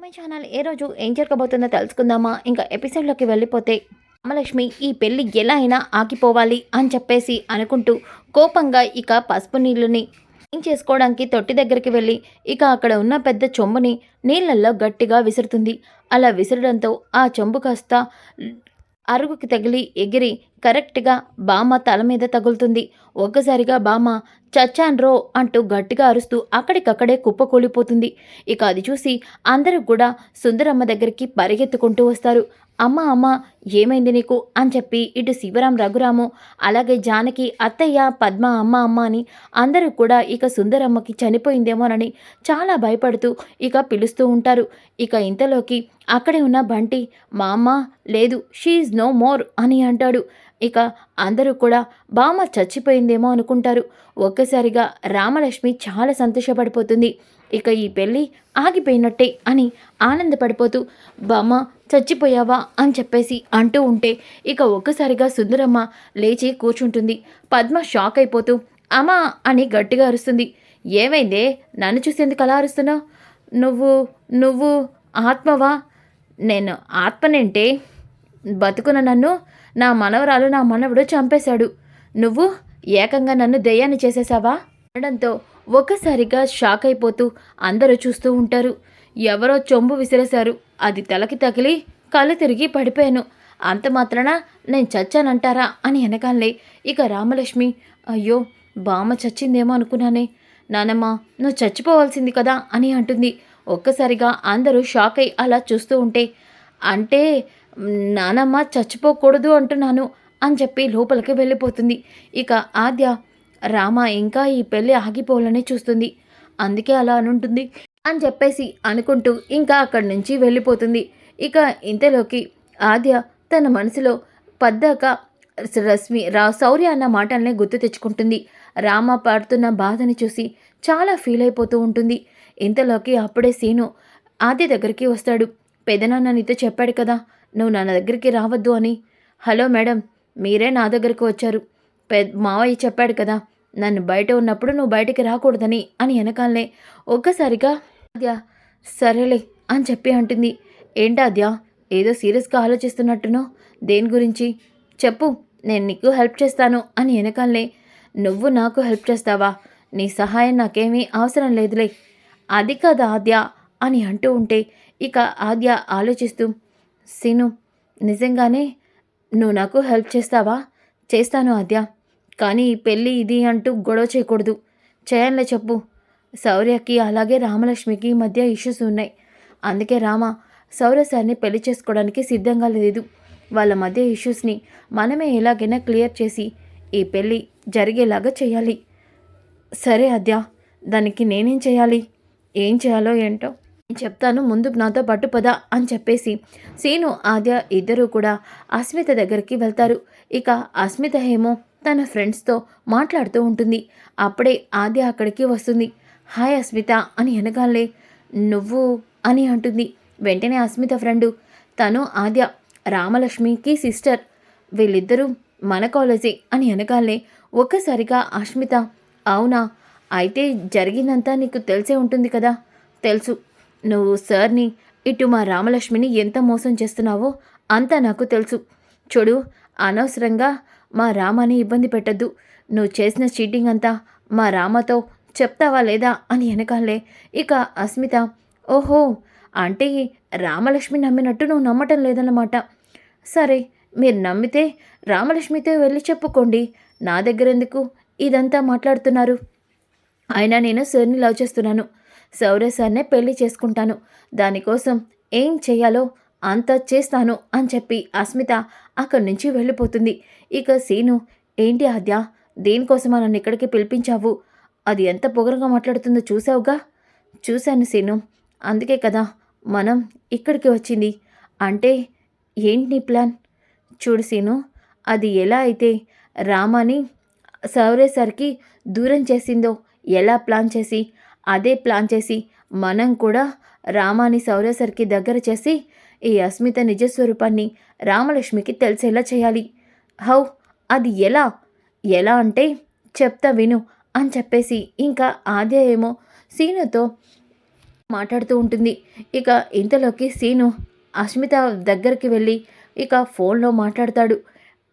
My channel ఏ రోజు ఏం జరగబోతుందో తెలుసుకుందామా? ఇంకా ఎపిసోడ్లోకి వెళ్ళిపోతే రామలక్ష్మి ఈ పెళ్ళి ఎలా అయినా ఆగిపోవాలి అని చెప్పేసి అనుకుంటూ కోపంగా ఇక పసుపు నీళ్ళని ఏం చేసుకోవడానికి తొట్టి దగ్గరికి వెళ్ళి ఇక అక్కడ ఉన్న పెద్ద చెంబుని నీళ్ళల్లో గట్టిగా విసురుతుంది. అలా విసరడంతో ఆ చెంబు కాస్త అరుగుకి తగిలి ఎగిరి కరెక్ట్గా బామ్మ తల మీద తగులుతుంది. ఒక్కసారిగా బామ్మ చచ్చాన్రో అంటూ గట్టిగా అరుస్తూ అక్కడికక్కడే కుప్పకూలిపోతుంది ఇక అది చూసి అందరూ కూడా సుందరమ్మ దగ్గరికి పరిగెత్తుకుంటూ వస్తారు. అమ్మ అమ్మ ఏమైంది నీకు? అని చెప్పి ఇటు శివరాం రఘురాము అలాగే జానకి అత్తయ్య పద్మ అమ్మ అమ్మ అని అందరూ కూడా ఇక సుందరమ్మకి చనిపోయిందేమోనని చాలా భయపడుతూ ఇక పిలుస్తూ ఉంటారు. ఇక ఇంతలోకి అక్కడే ఉన్న బంటి మా అమ్మ లేదు షీఈ్ నో మోర్ అని అంటాడు. ఇక అందరూ కూడా బామ్మ చచ్చిపోయిందేమో అనుకుంటారు. ఒక్కసారిగా రామలక్ష్మి చాలా సంతోషపడిపోతుంది. ఇక ఈ పెళ్ళి ఆగిపోయినట్టే అని ఆనందపడిపోతూ బామ్మ చచ్చిపోయావా? అని చెప్పేసి అంటూ ఉంటే ఇక ఒక్కసారిగా సుందరమ్మ లేచి కూర్చుంటుంది. పద్మ షాక్ అయిపోతూ అమ్మా అని గట్టిగా అరుస్తుంది. ఏమైందే? నన్ను చూసేందుకు అలా అరుస్తున్నావు? నువ్వు నువ్వు ఆత్మవా? నేను ఆత్మనంటే? బతుకున్న నన్ను? నా మనవరాలు నా మనవడు చంపేశాడు. నువ్వు ఏకంగా నన్ను దెయ్యాన్ని చేసేసావా అనడంతో ఒక్కసారిగా షాక్ అయిపోతూ అందరూ చూస్తూ ఉంటారు. ఎవరో చొంబు విసిరేశారు. అది తలకి తగిలి కళ్ళు తిరిగి పడిపోయాను. అంత మాత్రాన నేను చచ్చానంటారా అని వెనకాలే ఇక రామలక్ష్మి అయ్యో బామ్మ చచ్చిందేమో అనుకున్నానే. నానమ్మ నువ్వు చచ్చిపోవాల్సింది కదా అని అంటుంది. ఒక్కసారిగా అందరూ షాక్ అయి అలా చూస్తూ ఉంటే అంటే నానమ్మ చచ్చిపోకూడదు అంటున్నాను అని చెప్పి లోపలికి వెళ్ళిపోతుంది. ఇక ఆద్య రామ ఇంకా ఈ పెళ్ళి ఆగిపోవాలని చూస్తుంది. అందుకే అలా అనుంటుంది అని చెప్పేసి అనుకుంటూ ఇంకా అక్కడి నుంచి వెళ్ళిపోతుంది. ఇక ఇంతలోకి ఆద్య తన మనసులో పద్దాక రశ్మి రా శౌర్య అన్న మాటలనే గుర్తు తెచ్చుకుంటుంది. రామ పడుతున్న బాధని చూసి చాలా ఫీల్ అయిపోతూ ఉంటుంది. ఇంతలోకి అప్పుడే సీను ఆద్య దగ్గరికి వస్తాడు. పెదనాన్న నీతో చెప్పాడు కదా నువ్వు నా దగ్గరికి రావద్దు అని. హలో మేడం మీరే నా దగ్గరకు వచ్చారు. పె మావయ్య చెప్పాడు కదా నన్ను బయట ఉన్నప్పుడు నువ్వు బయటికి రాకూడదని అని వెనకాలనే ఒక్కసారిగా ఆద్య సరేలే అని చెప్పి అంటుంది. ఏంటాద్య ఏదో సీరియస్గా ఆలోచిస్తున్నట్టునో? దేని గురించి? చెప్పు నేను నీకు హెల్ప్ చేస్తాను అని వెనకాలనే నువ్వు నాకు హెల్ప్ చేస్తావా? నీ సహాయం నాకేమీ అవసరం లేదులే. అది కాదు ఆద్య అని అంటూ ఉంటే ఇక ఆద్య ఆలోచిస్తూ సీను నిజంగానే నువ్వు నాకు హెల్ప్ చేస్తావా? చేస్తాను ఆద్య. కానీ ఈ పెళ్ళి ఇది అంటూ గొడవ చేయకూడదు. చేయాలే చెప్పు. శౌర్యకి అలాగే రామలక్ష్మికి మధ్య ఇష్యూస్ ఉన్నాయి. అందుకే రామ శౌర్య సార్ని పెళ్ళి చేసుకోవడానికి సిద్ధంగా లేదు. వాళ్ళ మధ్య ఇష్యూస్ని మనమే ఎలాగైనా క్లియర్ చేసి ఈ పెళ్ళి జరిగేలాగా చేయాలి. సరే అద్య దానికి నేనేం చేయాలి? ఏం చేయాలో ఏంటో చెప్తాను ముందు నాతో పాటు పద అని చెప్పేసి సీను ఆద్య ఇద్దరూ కూడా అస్మిత దగ్గరికి వెళ్తారు. ఇక అస్మిత ఏమో తన ఫ్రెండ్స్తో మాట్లాడుతూ ఉంటుంది. అప్పుడే ఆద్య అక్కడికి వస్తుంది. హాయ్ అస్మిత అని వెనగాలే నువ్వు అని అంటుంది. వెంటనే అస్మిత ఫ్రెండు తను ఆద్య రామలక్ష్మికి సిస్టర్ వీళ్ళిద్దరూ మన కాలేజీ అని వెనకాలే ఒక్కసారిగా అస్మిత అవునా? అయితే జరిగిందంతా నీకు తెలిసే ఉంటుంది కదా? తెలుసు. నువ్వు సార్ని ఇటు మా రామలక్ష్మిని ఎంత మోసం చేస్తున్నావో అంతా నాకు తెలుసు. చూడు అనవసరంగా మా రామని ఇబ్బంది పెట్టద్దు. నువ్వు చేసిన చీటింగ్ అంతా మా రామతో చెప్తావా లేదా అని వెనకాలే. ఇక అస్మిత ఓహో అంటే రామలక్ష్మి నమ్మినట్టు నువ్వు నమ్మటం లేదన్నమాట. సరే మీరు నమ్మితే రామలక్ష్మితో వెళ్ళి చెప్పుకోండి. నా దగ్గర ఎందుకు ఇదంతా మాట్లాడుతున్నారు? అయినా నేను సార్ని లవ్ చేస్తున్నాను. సౌర్య సార్నే పెళ్ళి చేసుకుంటాను. దానికోసం ఏం చేయాలో అంతా చేస్తాను అని చెప్పి అస్మిత అక్కడి నుంచి వెళ్ళిపోతుంది. ఇక సీను ఏంటి ఆద్య దేనికోసమా నన్ను ఇక్కడికి పిలిపించావు? అది ఎంత పొగరుగా మాట్లాడుతుందో చూసావుగా? చూశాను సీను. అందుకే కదా మనం ఇక్కడికి వచ్చింది. అంటే ఏంటి నీ ప్లాన్? చూడు సీను అది ఎలా అయితే రామాని సౌరేసరికి దూరం చేసిందో ఎలా ప్లాన్ చేసి అదే ప్లాన్ చేసి మనం కూడా రామాని సౌరేసరికి దగ్గర చేసి ఈ అస్మిత నిజస్వరూపాన్ని రామలక్ష్మికి తెలిసేలా చేయాలి. హౌ? అది ఎలా? ఎలా అంటే చెప్తా విను అని చెప్పేసి ఇంకా ఆద్య ఏమో సీనుతో మాట్లాడుతూ ఉంటుంది. ఇక ఇంతలోకి సీను అస్మిత దగ్గరికి వెళ్ళి ఇక ఫోన్లో మాట్లాడతాడు.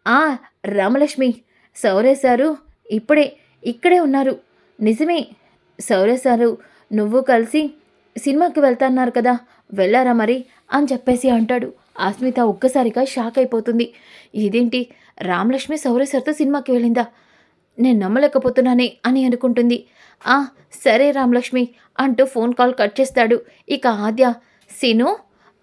ఆ రామలక్ష్మి సౌరే సారు ఇప్పుడే ఇక్కడే ఉన్నారు. నిజమే సౌరే సారు నువ్వు కలిసి సినిమాకి వెళ్తాన్నారు కదా వెళ్ళారా మరి? అని చెప్పేసి అంటాడు. ఆస్మిత ఒక్కసారిగా షాక్ అయిపోతుంది. ఇదేంటి? రామలక్ష్మి సౌరే సార్తో సినిమాకి వెళ్ళిందా? నేను నమ్మలేకపోతున్నానే అని అనుకుంటుంది. ఆ సరే రామలక్ష్మి అంటూ ఫోన్ కాల్ కట్ చేస్తాడు. ఇక ఆద్య సీను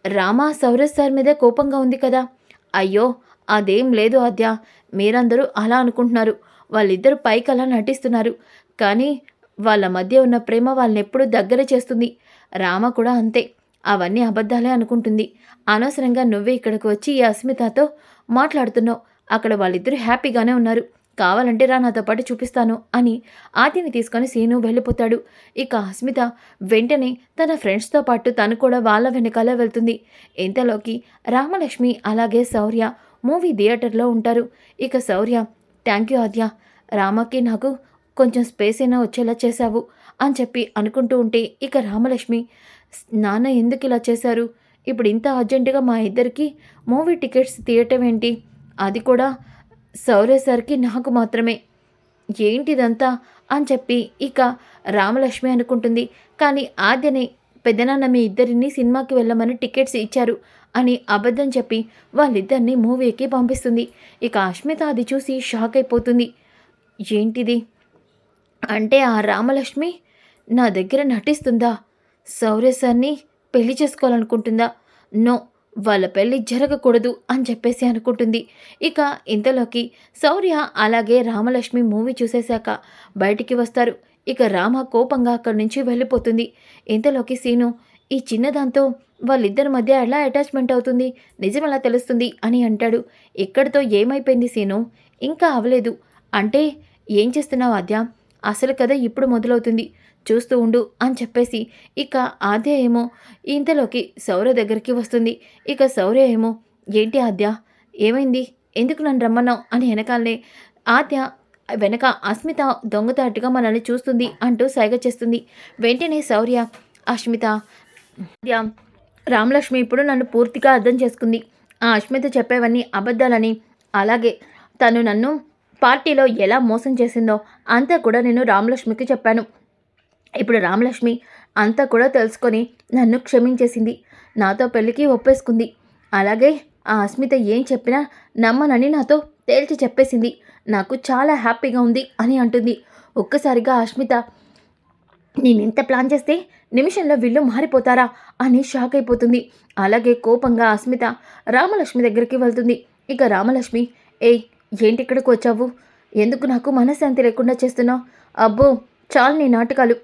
రామా సౌరస్ సార్ మీద కోపంగా ఉంది కదా. అయ్యో అదేం లేదు ఆద్య. మీరందరూ అలా అనుకుంటున్నారు. వాళ్ళిద్దరు పైకి అలా నటిస్తున్నారు. కానీ వాళ్ళ మధ్య ఉన్న ప్రేమ వాళ్ళని ఎప్పుడూ దగ్గర చేస్తుంది. రామ కూడా అంతే. అవన్నీ అబద్ధాలే అనుకుంటుంది. అనవసరంగా నువ్వే ఇక్కడికి వచ్చి ఈ అస్మితతో మాట్లాడుతున్నావు. అక్కడ వాళ్ళిద్దరూ హ్యాపీగానే ఉన్నారు. కావాలంటే రా నాతో పాటు చూపిస్తాను అని ఆతిని తీసుకొని సీను వెళ్ళిపోతాడు. ఇక అస్మిత వెంటనే తన ఫ్రెండ్స్తో పాటు తను కూడా వాళ్ళ వెనకాల వెళ్తుంది. ఇంతలోకి రామలక్ష్మి అలాగే శౌర్య మూవీ థియేటర్లో ఉంటారు. ఇక శౌర్య థ్యాంక్ యూ ఆద్య. రామకి నాకు కొంచెం స్పేస్ అయినా వచ్చేలా చేశావు అని చెప్పి అనుకుంటూ ఉంటే ఇక రామలక్ష్మి నాన్న ఎందుకు ఇలా చేశారు? ఇప్పుడు ఇంత అర్జెంటుగా మా ఇద్దరికి మూవీ టికెట్స్ తీయటం ఏంటి? అది కూడా సౌర్య సార్కి నాకు మాత్రమే. ఏంటిదంతా? అని చెప్పి ఇక రామలక్ష్మి అనుకుంటుంది. కానీ ఆద్యనే పెద్దనాన్న మీ ఇద్దరిని సినిమాకి వెళ్ళమని టికెట్స్ ఇచ్చారు అని అబద్ధం చెప్పి వాళ్ళిద్దరిని మూవీకి పంపిస్తుంది. ఇక అష్మిత అది చూసి షాక్ అయిపోతుంది. ఏంటిది? అంటే ఆ రామలక్ష్మి నా దగ్గర నటిస్తుందా? శౌర్య సార్ని పెళ్ళి చేసుకోవాలనుకుంటుందా? నో వాళ్ళ పెళ్ళి జరగకూడదు అని చెప్పేసి అనుకుంటుంది. ఇక ఇంతలోకి శౌర్య అలాగే రామలక్ష్మి మూవీ చూసేశాక బయటికి వస్తారు. ఇక రామ కోపంగా అక్కడి నుంచి వెళ్ళిపోతుంది. ఇంతలోకి సీను ఈ చిన్నదాంతో వాళ్ళిద్దరి మధ్య ఎలా అటాచ్మెంట్ అవుతుంది? నిజం ఎలా తెలుస్తుంది అని అంటాడు. ఇక్కడితో ఏమైపోయింది సీను? ఇంకా అవలేదు. అంటే ఏం చేస్తున్నావు అద్యా అసలు కథ ఇప్పుడు మొదలవుతుంది. చూస్తూ ఉండు అని చెప్పేసి ఇక ఆద్య ఏమో ఇంతలోకి సౌర్య దగ్గరికి వస్తుంది. ఇక సౌర్య ఏమో ఏంటి ఆద్య? ఏమైంది? ఎందుకు నన్ను రమ్మన్నావు? అని వెనకాలనే ఆద్య వెనక అస్మిత దొంగతాటుగా మనల్ని చూస్తుంది అంటూ సైగ చేస్తుంది. వెంటనే శౌర్య అస్మిత ఆద్య రామలక్ష్మి ఇప్పుడు నన్ను పూర్తిగా అర్థం చేసుకుంది. ఆ అస్మిత చెప్పేవన్నీ అబద్ధాలని. అలాగే తను నన్ను పార్టీలో ఎలా మోసం చేసిందో అంతా కూడా నేను రామలక్ష్మికి చెప్పాను. ఇప్పుడు రామలక్ష్మి అంతా కూడా తెలుసుకొని నన్ను క్షమించేసింది. నాతో పెళ్ళికి ఒప్పేసుకుంది. అలాగే ఆ అస్మిత ఏం చెప్పినా నమ్మనని నాతో తేల్చి చెప్పేసింది. నాకు చాలా హ్యాపీగా ఉంది అని అంటుంది. ఒక్కసారిగా అస్మిత నేను ఎంత ప్లాన్ చేస్తే నిమిషంలో వీళ్ళు మారిపోతారా? అని షాక్ అయిపోతుంది. అలాగే కోపంగా అస్మిత రామలక్ష్మి దగ్గరికి వెళ్తుంది. ఇక రామలక్ష్మి ఏయ్ ఏంటి ఇక్కడికి వచ్చావు ఎందుకు నాకు మనశ్శాంతి లేకుండా చేస్తున్నావు? అబ్బో చాలు నీ నాటకాలు.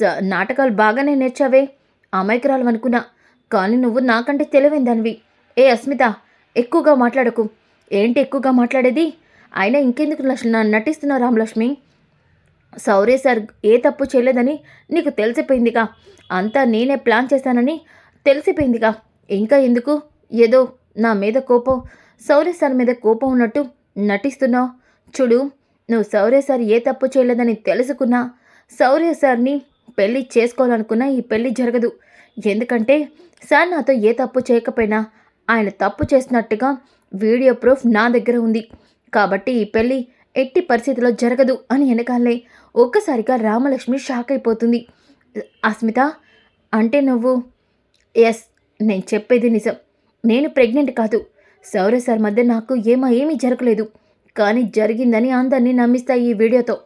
స- నాటకాలు బాగానే నేర్చావే. అమాయకురాలు అనుకున్నా కానీ నువ్వు నాకంటే తెలివైన దానివి ఏ అస్మిత ఎక్కువగా మాట్లాడకు. ఏంటి ఎక్కువగా మాట్లాడేది? అయినా ఇంకెందుకు నా- నటిస్తున్నావు రామలక్ష్మి. సౌరే సార్ ఏ తప్పు చేయలేదని నీకు తెలిసిపోయిందిగా. అంతా నేనే ప్లాన్ చేశానని తెలిసిపోయిందిగా. ఇంకా ఎందుకు? ఏదో నా మీద కోపం. సౌరే సార్ మీద కోపం ఉన్నట్టు నటిస్తున్నావు? చూడు నువ్వు సౌర్య సార్ ఏ తప్పు చేయలేదని తెలుసుకున్నా సౌర్య సార్ని పెళ్ళి చేసుకోవాలనుకున్నా ఈ పెళ్ళి జరగదు. ఎందుకంటే సార్ నాతో ఏ తప్పు చేయకపోయినా ఆయన తప్పు చేసినట్టుగా వీడియో ప్రూఫ్ నా దగ్గర ఉంది. కాబట్టి ఈ పెళ్ళి ఎట్టి పరిస్థితిలో జరగదు అని వెనకాలే ఒక్కసారిగా రామలక్ష్మి షాక్ అయిపోతుంది. అస్మిత అంటే నువ్వు? ఎస్ నేను చెప్పేది నిజం. నేను ప్రెగ్నెంట్ కాదు. సౌర సార్ మధ్య నాకు ఏమో ఏమీ జరగలేదు. కానీ జరిగిందని అందరినీ నమ్మిస్తా ఈ వీడియోతో.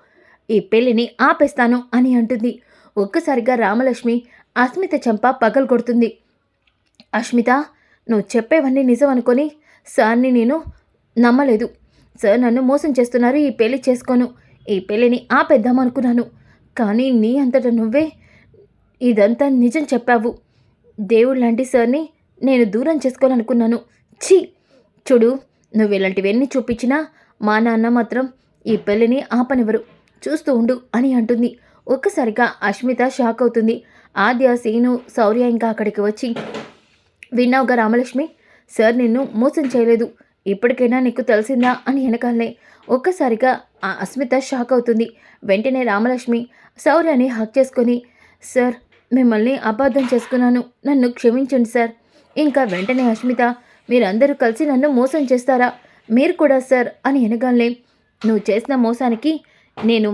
ఈ పెళ్ళిని ఆపేస్తాను అని అంటుంది. ఒక్కసారిగా రామలక్ష్మి అస్మిత చెంప పగలు కొడుతుంది. అస్మిత నువ్వు చెప్పేవన్నీ నిజం అనుకొని సార్ని నేను నమ్మలేదు. సార్ నన్ను మోసం చేస్తున్నారు ఈ పెళ్ళి చేసుకోను. ఈ పెళ్ళిని ఆపేద్దాం అనుకున్నాను కానీ నీ అంతట నువ్వే ఇదంతా నిజం చెప్పావు. దేవుడు లాంటి సార్ని నేను దూరం చేసుకోవాలనుకున్నాను. ఛీ! చూడు నువ్వు ఇలాంటివన్నీ చూపించినా మా నాన్న మాత్రం ఈ పెళ్ళిని ఆపనివ్వరు. చూస్తూ ఉండు అని అంటుంది. ఒక్కసారిగా అష్మిత షాక్ అవుతుంది. ఆద్య సీను శౌర్య ఇంకా అక్కడికి వచ్చి విన్నావుగా రామలక్ష్మి? సార్ నిన్ను మోసం చేయలేదు. ఇప్పటికైనా నీకు తెలిసిందా? అని వెనకాలనే. ఒక్కసారిగా ఆ అస్మిత షాక్ అవుతుంది. వెంటనే రామలక్ష్మి శౌర్యని హక్ చేసుకొని సార్ మిమ్మల్ని అపార్థం చేసుకున్నాను. నన్ను క్షమించండి సార్. ఇంకా వెంటనే అస్మిత మీరందరూ కలిసి నన్ను మోసం చేస్తారా? మీరు కూడా సార్ అని అనగానే నువ్వు చేసిన మోసానికి నేను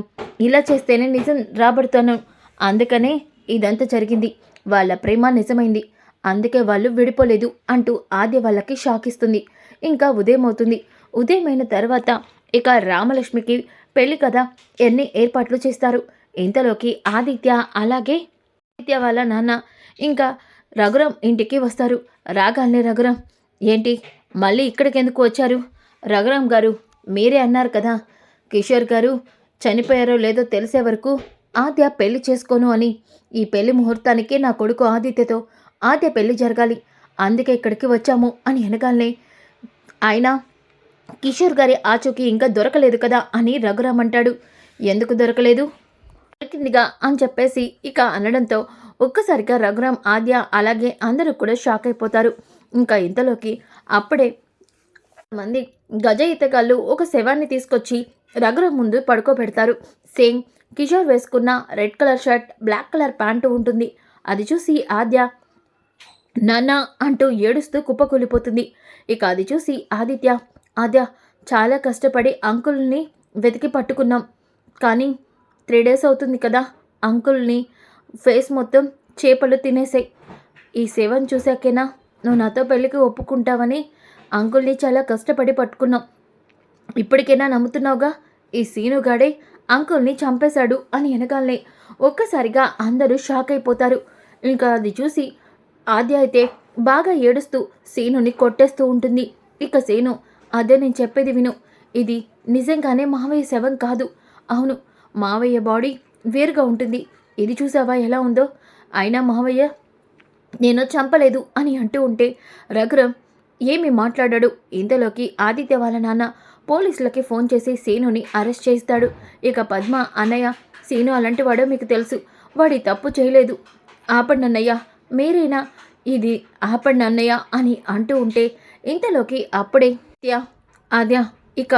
ఇలా చేస్తేనే నిజం రాబడతాను. అందుకనే ఇదంతా జరిగింది. వాళ్ళ ప్రేమ నిజమైంది. అందుకే వాళ్ళు విడిపోలేదు అంటూ ఆద్య వాళ్ళకి షాక్ ఇస్తుంది. ఇంకా ఉదయం అవుతుంది. ఉదయమైన తర్వాత ఇక రామలక్ష్మికి పెళ్ళి కదా ఎన్ని ఏర్పాట్లు చేస్తారు? ఇంతలోకి ఆదిత్య అలాగే ఆదిత్య వాళ్ళ నాన్న ఇంకా రఘురాం ఇంటికి వస్తారు. రాగానే రఘురాం ఏంటి? మళ్ళీ ఇక్కడికి ఎందుకు వచ్చారు? రఘురామ్ గారు మీరే అన్నారు కదా. కిషోర్ గారు చనిపోయారో లేదో తెలిసే వరకు ఆద్య పెళ్ళి చేసుకోను అని. ఈ పెళ్ళి ముహూర్తానికి నా కొడుకు ఆదిత్యతో ఆద్య పెళ్ళి జరగాలి. అందుకే ఇక్కడికి వచ్చాము అని అనగానే ఆయన కిషోర్ గారి ఆచూకీ ఇంకా దొరకలేదు కదా అని రఘురామ్ అంటాడు. ఎందుకు దొరకలేదు? దొరికిందిగా అని చెప్పేసి ఇక అనడంతో ఒక్కసారిగా రఘురామ్ ఆద్య అలాగే అందరూ కూడా షాక్ అయిపోతారు. ఇంకా ఇంతలోకి అప్పుడే మంది గజ ఈతగాళ్ళు ఒక శవాన్ని తీసుకొచ్చి రఘురామ్ ముందు పడుకోబెడతారు. సేమ్ కిషోర్ వేసుకున్న red colour shirt black colour pant ఉంటుంది. అది చూసి ఆద్య నాన్న అంటూ ఏడుస్తూ కుప్పకూలిపోతుంది. ఇక అది చూసి ఆదిత్య ఆద్య చాలా కష్టపడి అంకుల్ని వెతికి పట్టుకున్నాం. కానీ త్రీ డేస్ అవుతుంది కదా అంకుల్ని ఫేస్ మొత్తం చేపలు తినేసాయి. ఈ సేవను చూశాకేనా? నువ్వు నాతో పెళ్ళికి ఒప్పుకుంటావని అంకుల్ని చాలా కష్టపడి పట్టుకున్నాం ఇప్పటికైనా నమ్ముతున్నావుగా? ఈ సీనుగాడే అంకుల్ని చంపేశాడు అని వెనకాలనే ఒక్కసారిగా అందరూ షాక్ అయిపోతారు. ఇంకా అది చూసి ఆద్య అయితే బాగా ఏడుస్తూ సీనుని కొట్టేస్తూ ఉంటుంది. ఇక సీను అదే నేను చెప్పేది విను. ఇది నిజంగానే మావయ్య శవం కాదు. అవును మావయ్య బాడీ వేరుగా ఉంటుంది. ఇది చూసావా ఎలా ఉందో? అయినా మావయ్య నేను చంపలేదు అని అంటూ ఉంటే రఘురం ఏమి మాట్లాడాడు? ఇంతలోకి ఆదిత్య వాళ్ళ నాన్న పోలీసులకి ఫోన్ చేసి సీనుని అరెస్ట్ చేస్తాడు ఇక పద్మ అన్నయ్య సీను అలాంటి వాడో మీకు తెలుసు. వాడి తప్పు చేయలేదు. ఆపండి అన్నయ్య. మీరేనా? ఇది ఆపండి అన్నయ్య అని అంటూ ఉంటే ఇంతలోకి అప్పుడే త్యా ఆద్య ఇక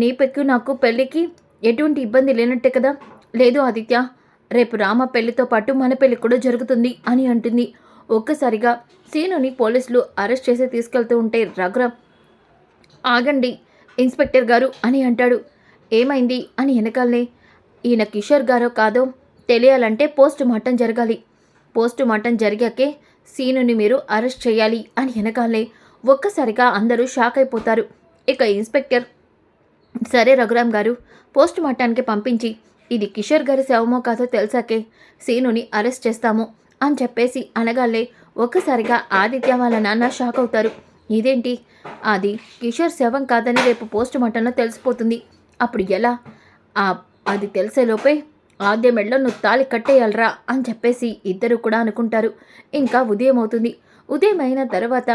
నీ పెక్కు నాకు పెళ్ళికి ఎటువంటి ఇబ్బంది లేనట్టే కదా? లేదు ఆదిత్య రేపు రామ పెళ్ళితో పాటు మన పెళ్ళి కూడా జరుగుతుంది అని అంటుంది. ఒక్కసారిగా సీనుని పోలీసులు అరెస్ట్ చేసి తీసుకెళ్తూ ఉంటే రఘురామ్ ఆగండి ఇన్స్పెక్టర్ గారు అని అంటాడు. ఏమైంది? అని వెనకాలనే ఈయన కిషోర్ గారో కాదో తెలియాలంటే పోస్ట్ మార్టం జరగాలి. పోస్ట్ మార్టం జరిగాకే సీనుని మీరు అరెస్ట్ చేయాలి అని వెనకాలనే ఒక్కసారిగా అందరూ షాక్ అయిపోతారు. ఇక ఇన్స్పెక్టర్ సరే రఘురామ్ గారు పోస్ట్ మార్టానికి పంపించి ఇది కిషోర్ గారి శవమో కాదో తెలిసాకే సీనుని అరెస్ట్ చేస్తాము. అని చెప్పేసి అనగాలే ఒక్కసారిగా ఆదిత్య వాళ్ళ నాన్న షాక్ అవుతారు. ఇదేంటి? అది కిషోర్ శవం కాదని రేపు పోస్ట్ మార్టంలో తెలిసిపోతుంది. అప్పుడు ఎలా? ఆ అది తెలిసేలోపే ఆద్య మెడలో నువ్వు తాళి కట్టేయాలరా అని చెప్పేసి ఇద్దరు కూడా అనుకుంటారు. ఇంకా ఉదయం అవుతుంది. ఉదయం అయిన తర్వాత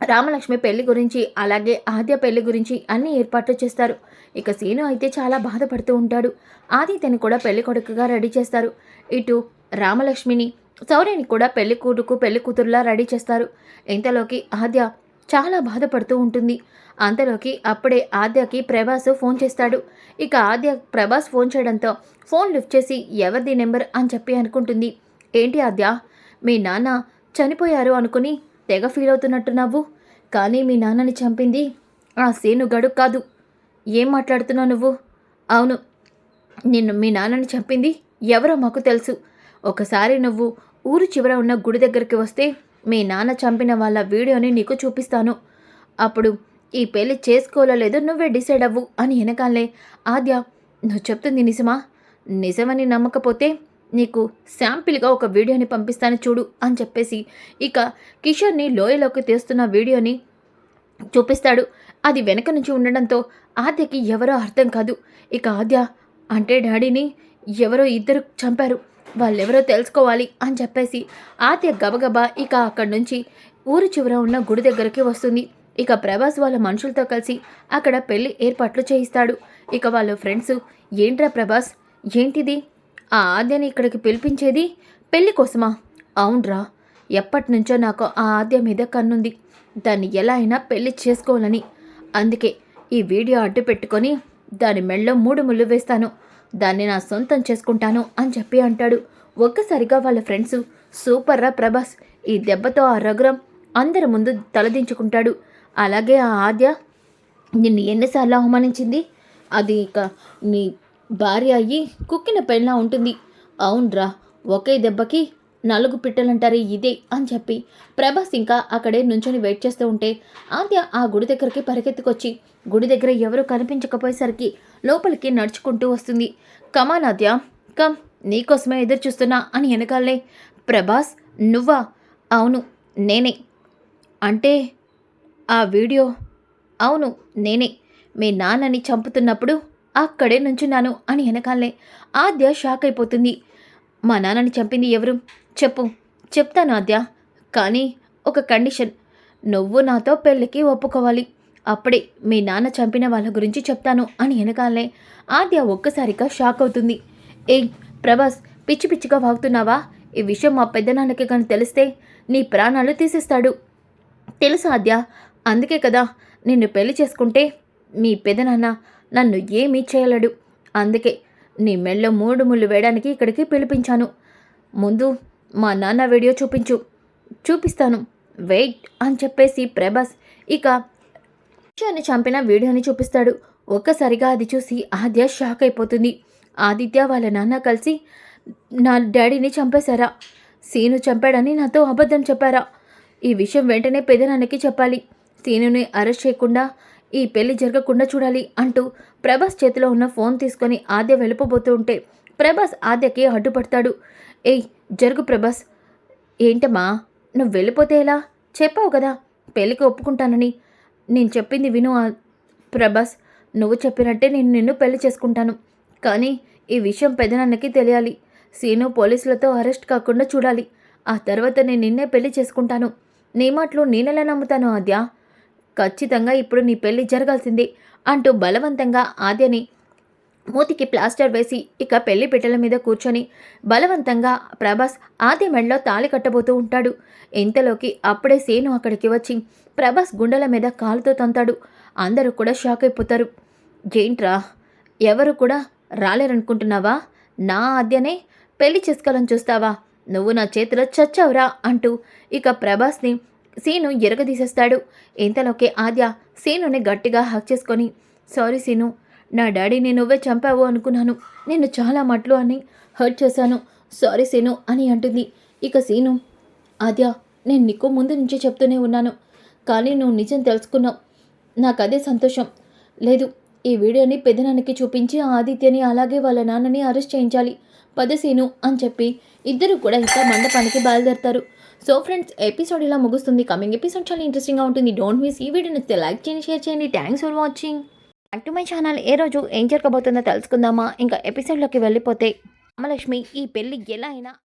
రామలక్ష్మి పెళ్ళి గురించి అలాగే ఆద్య పెళ్ళి గురించి అన్ని ఏర్పాట్లు చేస్తారు. ఇక సీను అయితే చాలా బాధపడుతూ ఉంటాడు. ఆదిత్యని కూడా పెళ్ళి కొడుకుగా రెడీ చేస్తారు. ఇటు రామలక్ష్మిని సౌర్యని కూడా పెళ్ళి కూతురుకు పెళ్ళి కూతురులా రెడీ చేస్తారు. ఇంతలోకి ఆద్య చాలా బాధపడుతూ ఉంటుంది. అంతలోకి అప్పుడే ఆద్యకి ప్రభాస్ ఫోన్ చేస్తాడు. ఇక ఆద్య ప్రభాస్ ఫోన్ చేయడంతో ఫోన్ లిఫ్ట్ చేసి ఎవరిది నెంబర్? అని చెప్పి అనుకుంటుంది. ఏంటి ఆద్య? మీ నాన్న చనిపోయారు అనుకుని తెగ ఫీల్ అవుతున్నట్టున్నావు. కానీ మీ నాన్నని చంపింది ఆ సేను గడు కాదు. ఏం మాట్లాడుతున్నావు నువ్వు? అవును నిన్ను మీ నాన్నని చంపింది ఎవరో మాకు తెలుసు. ఒకసారి నువ్వు ఊరు చివర ఉన్న గుడి దగ్గరికి వస్తే మీ నాన్న చంపిన వాళ్ళ వీడియోని నీకు చూపిస్తాను. అప్పుడు ఈ పెళ్ళి చేసుకోవాలో నువ్వే డిసైడ్ అవ్వు అని వెనకాలే ఆద్య నువ్వు చెప్తుంది నిజమా? నిజమని నమ్మకపోతే నీకు శాంపిల్గా ఒక వీడియోని పంపిస్తాను చూడు అని చెప్పేసి ఇక కిషోర్ని లోయలోకి తీస్తున్న వీడియోని చూపిస్తాడు. అది వెనక నుంచి ఉండడంతో ఆద్యకి ఎవరో అర్థం కాదు. ఇక ఆద్య అంటే డాడీని ఎవరో ఇద్దరు చంపారు. వాళ్ళెవరో తెలుసుకోవాలి అని చెప్పేసి ఆద్య గబగబా ఇక అక్కడి నుంచి ఊరు చివర ఉన్న గుడి దగ్గరికి వస్తుంది. ఇక ప్రభాస్ వాళ్ళ మనుషులతో కలిసి అక్కడ పెళ్ళి ఏర్పాట్లు చేయిస్తాడు. ఇక వాళ్ళ ఫ్రెండ్స్ ఏంట్రా ప్రభాస్? ఏంటిది? ఆ ఆద్యని ఇక్కడికి పిలిపించేది? పెళ్ళి కోసమా? అవునరా. ఎప్పటి నుంచో నాకు ఆ ఆద్య మీద కన్నుంది. దాన్ని ఎలా అయినా పెళ్ళి చేసుకోవాలని. అందుకే ఈ వీడియో అడ్డు పెట్టుకొని దాని మెళ్ళో మూడు ముళ్ళు వేస్తాను. దాన్ని నా సొంతం చేసుకుంటాను అని చెప్పి అంటాడు. ఒక్కసారిగా వాళ్ళ ఫ్రెండ్స్ సూపర్ రా ప్రభాస్ ఈ దెబ్బతో ఆ రఘురం అందరి ముందు తలదించుకుంటాడు. అలాగే ఆ ఆద్య నిన్ను ఎన్నిసార్లు అవమానించింది? అది ఇక నీ భార్య అయ్యి కుక్కిన పెళ్ళ ఉంటుంది. అవునరా ఒకే దెబ్బకి నలుగు పిట్టలంటారే ఇదే అని చెప్పి ప్రభాస్ ఇంకా అక్కడే నుంచొని వెయిట్ చేస్తూ ఉంటే ఆద్య ఆ గుడి దగ్గరికి పరిగెత్తుకొచ్చి గుడి దగ్గర ఎవరు కనిపించకపోయేసరికి లోపలికి నడుచుకుంటూ వస్తుంది. కమాన్ ఆద్య కమ్ నీకోసమే ఎదురు చూస్తున్నా అని వెనకాలే ప్రభాస్ నువ్వా? అవును నేనే. అంటే ఆ వీడియో? అవును నేనే. మీ నాన్నని చంపుతున్నప్పుడు అక్కడే నుంచున్నాను అని వెనకాలే ఆద్య షాక్ అయిపోతుంది. మా నాన్నని చంపింది ఎవరు? చెప్పు. చెప్తాను ఆద్య. కానీ ఒక కండిషన్. నువ్వు నాతో పెళ్ళికి ఒప్పుకోవాలి. అప్పుడే మీ నాన్న చంపిన వాళ్ళ గురించి చెప్తాను అని వెనకాలనే ఆద్య ఒక్కసారిగా షాక్ అవుతుంది. ఏ ప్రభాస్ పిచ్చి పిచ్చిగా వాగుతున్నావా? ఈ విషయం మా పెద్దనాన్నకి కానీ తెలిస్తే నీ ప్రాణాలు తీసేస్తాడు. తెలుసు ఆద్య. అందుకే కదా నిన్ను పెళ్ళి చేసుకుంటే మీ పెదనాన్న నన్ను ఏమీ చేయలేడు. అందుకే నీ మెళ్ళ మూడు ముళ్ళు వేయడానికి ఇక్కడికి పిలిపించాను. ముందు మా నాన్న వీడియో చూపించు చూపిస్తాను. వెయిట్ అని చెప్పేసి ప్రభాస్ ఇక విషయాన్ని చంపిన వీడియోని చూపిస్తాడు. ఒక్కసారిగా అది చూసి ఆద్య షాక్ అయిపోతుంది. ఆదిత్య వాళ్ళ నాన్న కలిసి నా డాడీని చంపేశారా? సీను చంపాడని నాతో అబద్ధం చెప్పారా? ఈ విషయం వెంటనే పెదనాన్నకి చెప్పాలి. సీనుని అరెస్ట్ చేయకుండా ఈ పెళ్ళి జరగకుండా చూడాలి అంటూ ప్రభాస్ చేతిలో ఉన్న ఫోన్ తీసుకొని ఆద్య వెళ్ళిపోబోతూ ఉంటే ప్రభాస్ ఆద్యకి అడ్డుపడతాడు. ఏయ్ జరుగు ప్రభాస్. ఏంటమ్మా నువ్వు వెళ్ళిపోతే ఎలా? చెప్పావు కదా పెళ్ళికి ఒప్పుకుంటానని. నేను చెప్పింది విను ప్రభాస్. నువ్వు చెప్పినట్టే నేను నిన్ను పెళ్ళి చేసుకుంటాను. కానీ ఈ విషయం పెదనాన్నకి తెలియాలి. సీను పోలీసులతో అరెస్ట్ కాకుండా చూడాలి. ఆ తర్వాత నేను నిన్నే పెళ్ళి చేసుకుంటాను. నీ మాటలు నేనెలా నమ్ముతాను ఆద్య? ఖచ్చితంగా ఇప్పుడు నీ పెళ్ళి జరగాల్సిందే అంటూ బలవంతంగా ఆద్యని మూతికి ప్లాస్టర్ వేసి ఇక పెళ్ళి పిట్టల మీద కూర్చొని బలవంతంగా ప్రభాస్ ఆది మెడలో తాళి కట్టబోతూ ఉంటాడు. ఇంతలోకి అప్పుడే సేను అక్కడికి వచ్చి ప్రభాస్ గుండెల మీద కాలుతో తంతాడు. అందరూ కూడా షాక్ అయిపోతారు. ఏంట్రా ఎవరు కూడా రాలేరనుకుంటున్నావా? నా ఆద్యనే పెళ్ళి చేసుకోవాలని చూస్తావా? నువ్వు నా చేతిలో చచ్చావురా అంటూ ఇక ప్రభాస్ని సీను ఎరగదీసేస్తాడు. ఇంతలోకి ఆద్య సీనుని గట్టిగా హక్ చేసుకొని సారీ సీను నా డాడీని నువ్వే చంపావు అనుకున్నాను. నేను చాలా మట్లు అని హర్ట్ చేశాను. సారీ సీను అని అంటుంది. ఇక సీను ఆద్య నేను నీకు ముందు నుంచి చెప్తూనే ఉన్నాను. కానీ నువ్వు నిజం తెలుసుకున్నావు. నాకు అదే సంతోషం. లేదు ఈ వీడియోని పెద్దనాన్నకి చూపించి ఆదిత్యని అలాగే వాళ్ళ నాన్నని అరెస్ట్ చేయించాలి. పదసీను అని చెప్పి ఇద్దరు కూడా ఇంకా మండపానికి బయలుదేరతారు. సో ఫ్రెండ్స్ ఎపిసోడ్ ఇలా ముగుస్తుంది. కమింగ్ ఎపిసోడ్ చాలా ఇంట్రెస్టింగ్గా ఉంటుంది. డోంట్ మిస్ ఈ వీడియో నచ్చితే లైక్ చేయండి షేర్ చేయండి. థ్యాంక్స్ ఫర్ వాచింగ్ అంటూ మై ఛానల్ ఏ రోజు ఏం జరగబోతుందో తెలుసుకుందామా? ఇంకా ఎపిసోడ్లోకి వెళ్ళిపోతే రామలక్ష్మి ఈ పెళ్ళి ఎలా అయినా